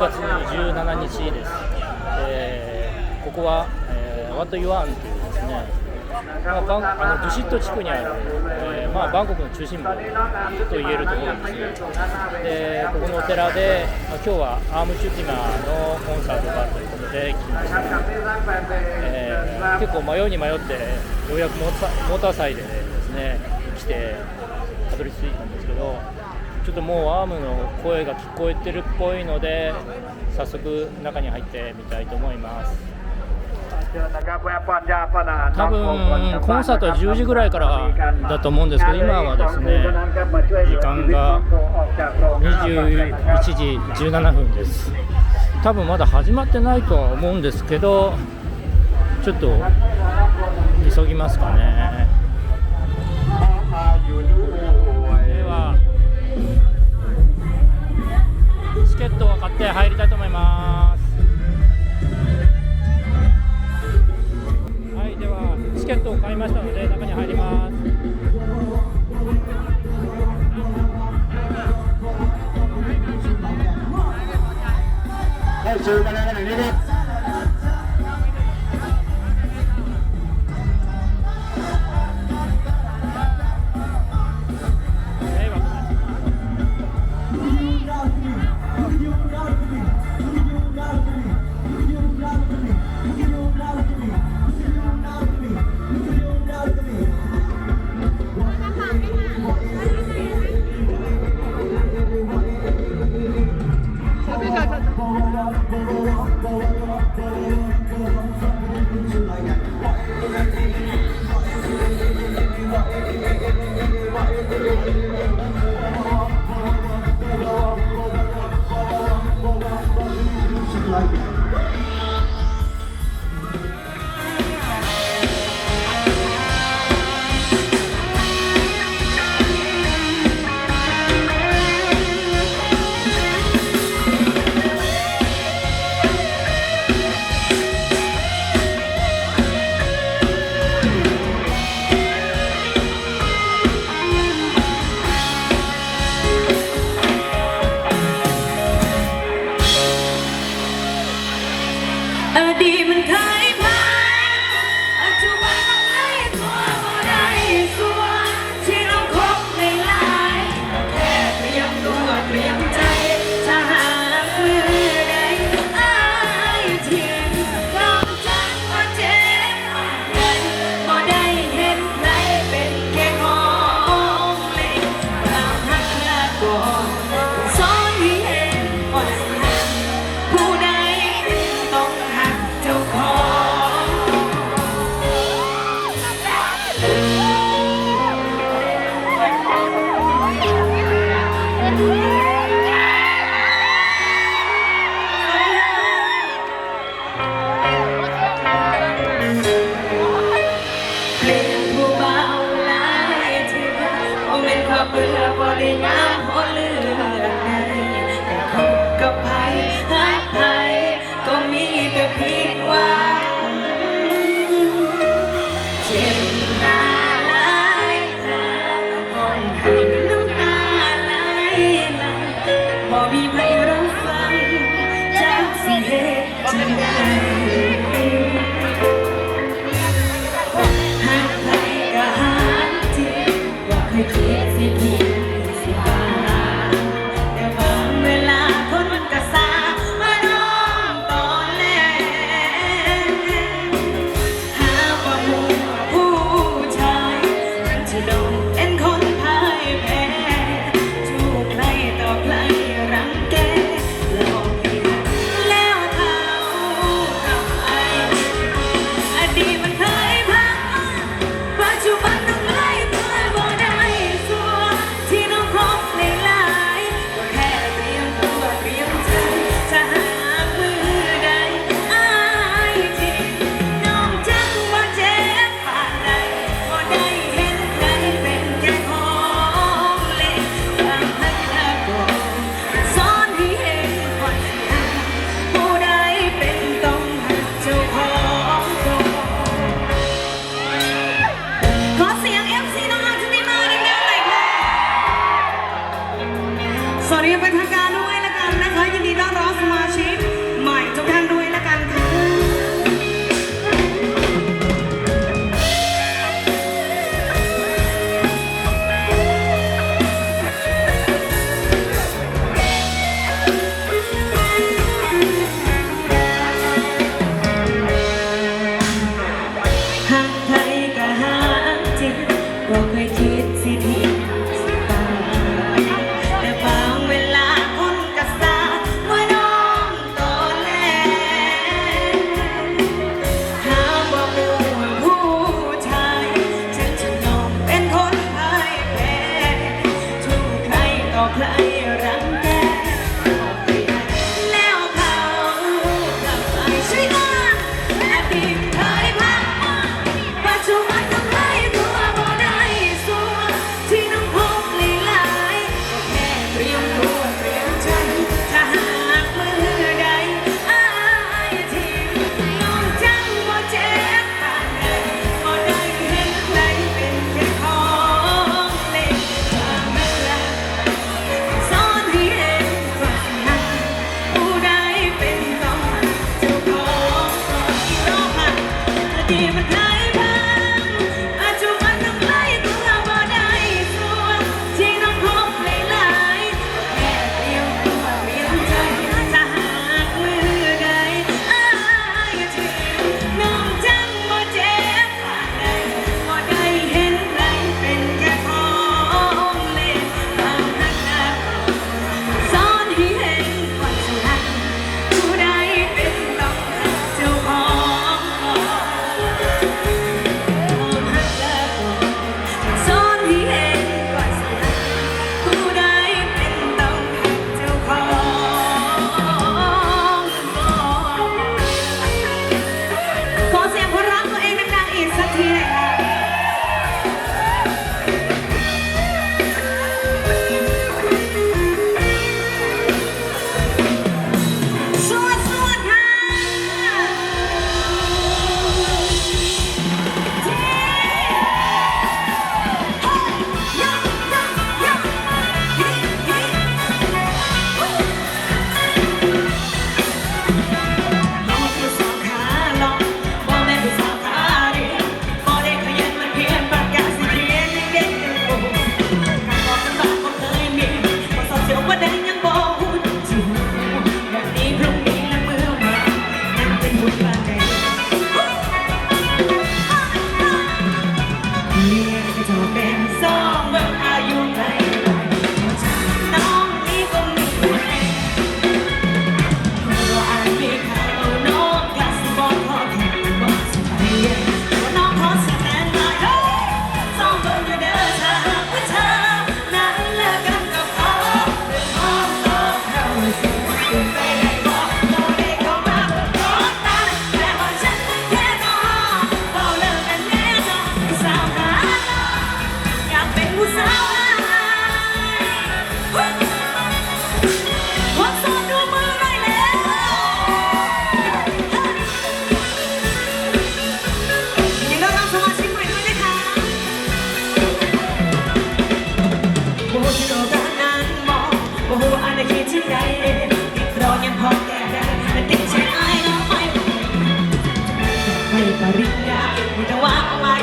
月17日です。えーここは、えー、ワット・ユアンというですね、まあ、バンあのドゥシット地区にある、えーまあ、バンコクの中心部と言えるところです。で、ここのお寺で、まあ、今日はアームチュティマのコンサートがあるということで来ました。えー結構迷いに迷って、ようやくモーター祭でですね、来て、たどり着いたんですけど、ちょっともうアームの声が聞こえてるっぽいので、早速中に入ってみたいと思います。多分コンサートは10時ぐらいからだと思うんですけど、今はですね、時間が21時17分です。多分まだ始まってないとは思うんですけど、ちょっと急ぎますかね。って入りたいと思います。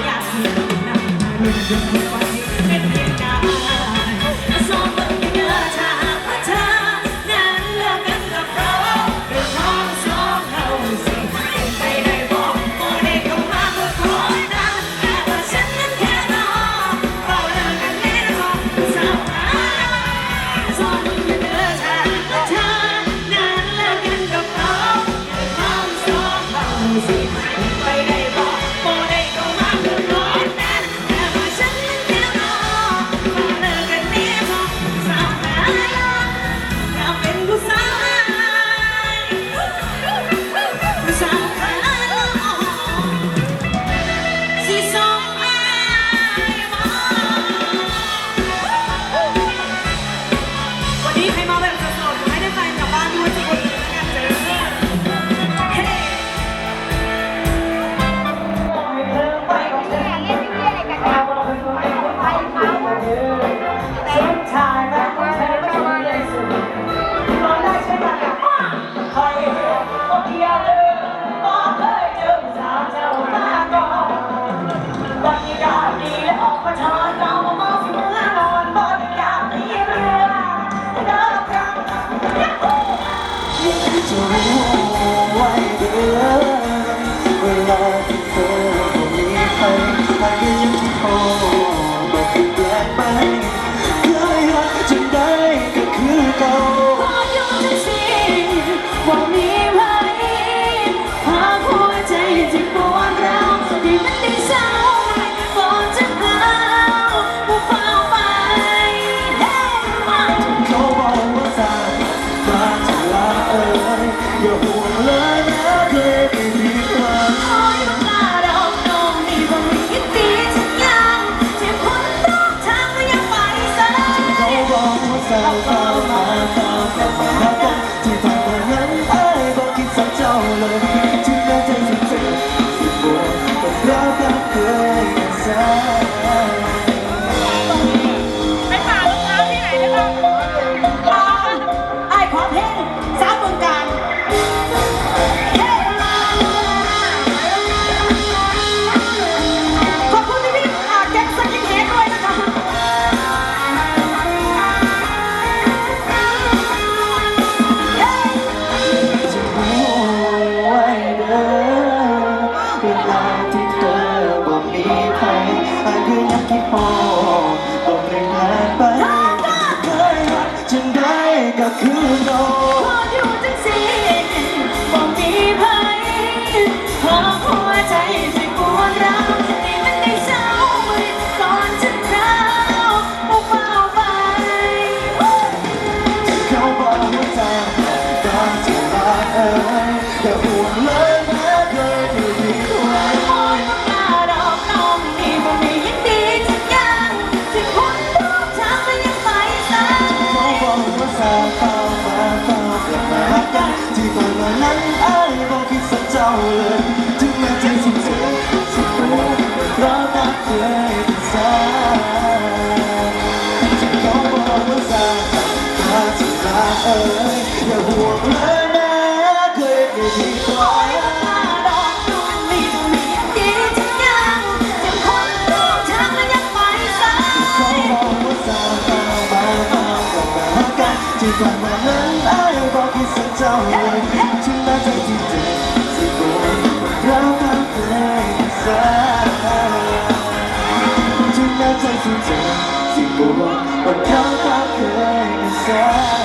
อยากเห็นหน้าหนึ่งยังไม่ Oh, เอ๋ยอย่าห่วงเลยแม่เคยไม่ดีกว่าที่ผ่ามานั้นไอ้บอคิดสักเจ้าเลยฉันน่าใจที่เจ็บสิบนเราทำเลงแซ่ฉันน่าใจที่เจ็บสิบวัวันเขาทำเพลงแซ่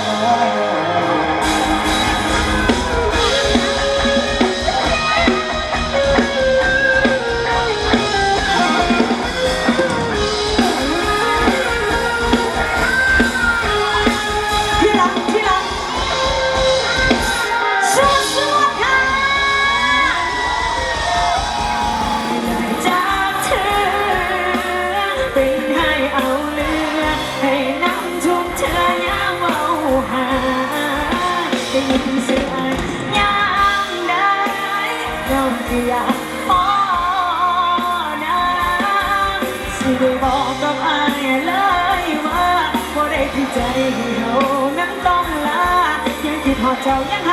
就一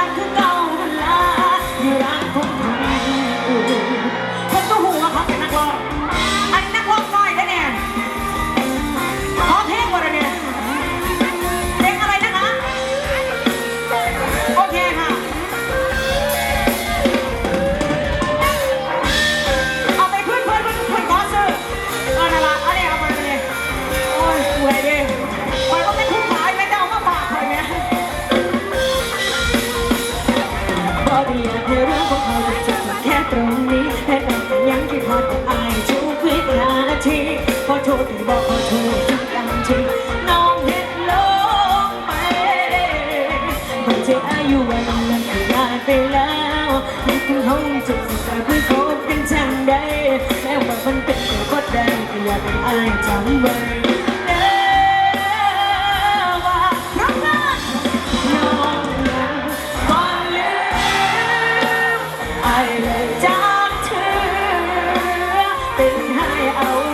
I'll be a high. Oh.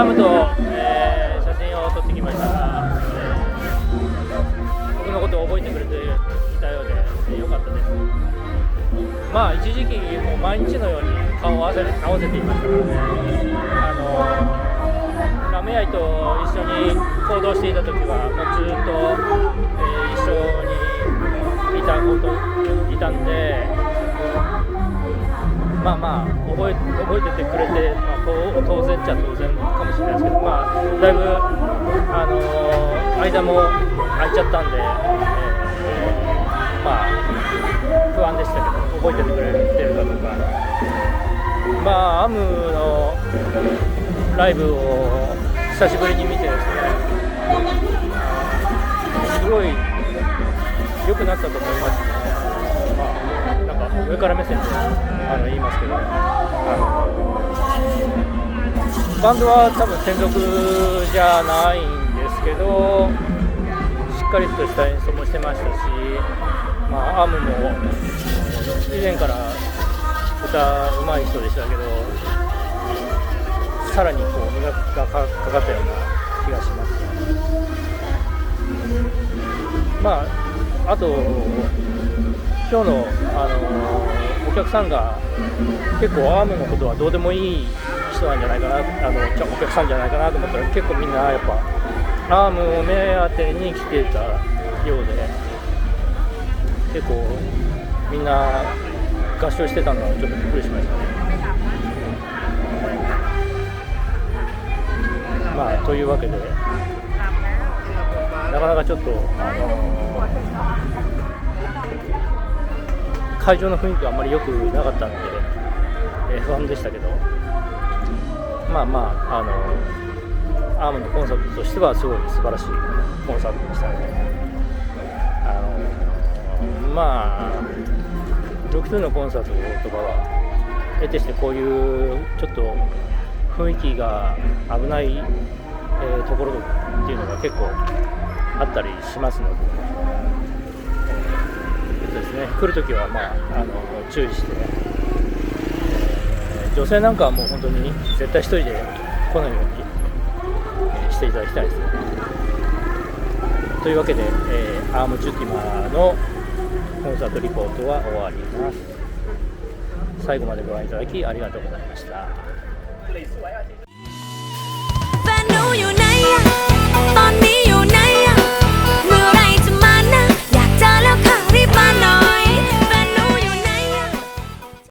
ハムと、えー写真を撮ってきました、えー僕のことを覚えてくれていたようで、えーよかったです。まあ一時期もう毎日のように顔を合わせ合わせていましたからね。あのラメアイと一緒に行動していた時はもうずっと、えー一緒にいたこといたんで。まあまあ覚え覚えててくれて、まあ、当然っちゃ当然かもしれないですけど、まあ、だいぶ、あのー間も空いちゃったんで、えーまあ、不安でしたけど、覚えててくれてるかどうか、まあ、アムのライブを久しぶりに見てですね、すごい良くなったと思いますね。まあ、なんか上から目線であの言いますけど、バンドは多分専属じゃないんですけど、しっかりとした演奏もしてましたし、まあ、アームも以前から歌うまい人でしたけど、さらにこう磨きがかかったような気がします。まあ、あと、今日の、あのお客さんが結構アームのことはどうでもいい人なんじゃないかなあのちょお客さんじゃないかなと思ったら結構みんなやっぱアームを目当てに来てたようで結構みんな合唱してたのはちょっとびっくりしましたね。まあというわけでなかなかちょっとあの会場の雰囲気があんまり良くなかったんで、えー不安でしたけど、まあまあ、あのアームのコンサートとしてはすごい素晴らしいコンサートでしたね。あのまあ、ロックトゥーのコンサートとかは、得てしてこういうちょっと雰囲気が危ない、えーところっていうのが結構あったりしますので。とですね。来るときは、まあ、あの注意して、えー、女性なんかはもう本当に絶対1人で来ないように、えー、していただきたいです。ね。というわけで、えー、アーム・ジュティマーのコンサートリポートは終わります。最後までご覧いただきありがとうございました。